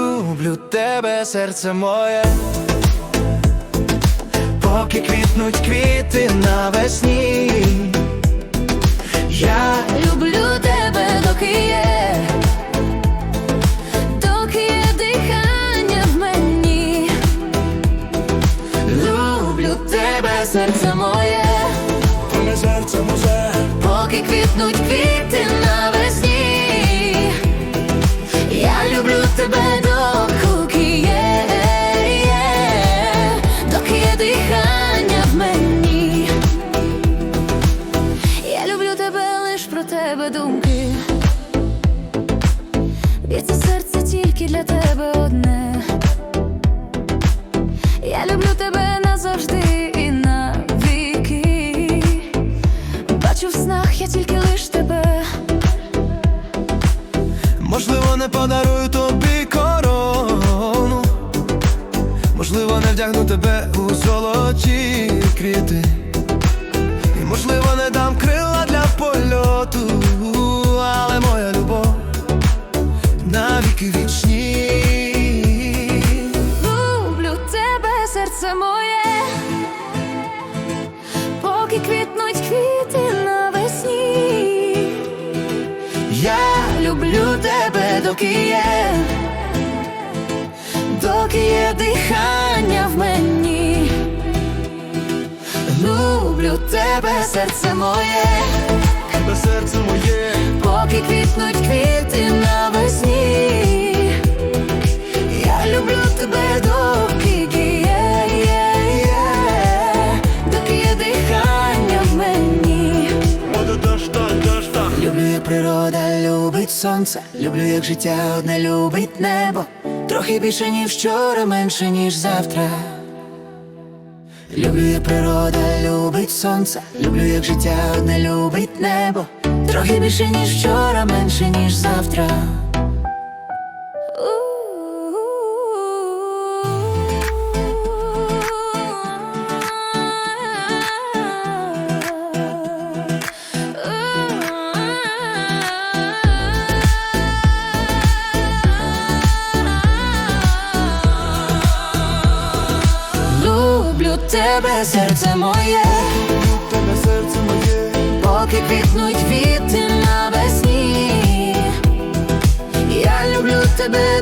люблю тебе, серце моє, поки квітнуть квіти навесні. Я Люблю тебе, доки є, доки є дихання в мені. люблю тебе, Серце моє, серце моє. поки квітнуть квіти навесні. Тебе думки. Б'ється серце тільки для тебе одне. Я люблю тебе назавжди і навіки. Бачу в снах я тільки лиш тебе. Можливо, не подарую тобі корону, можливо, не вдягну тебе у золоті квіти, і можливо, не дам навіки вічні. Люблю тебе, серце моє, поки квітнуть квіти навесні. Я люблю тебе, доки є, доки є дихання в мені. Люблю тебе, серце моє, тебе серце моє. поки квітнуть квіти любить сонце, люблю, як життя одне любить небо, трохи більше, ніж вчора, менше, ніж завтра. Люблю, як природа любить сонце, люблю, як життя одне любить небо, трохи більше, ніж вчора, менше, ніж завтра. люблю тебе, серце моє, тебе серце моє, поки квітнуть квіти навесні, я люблю тебе.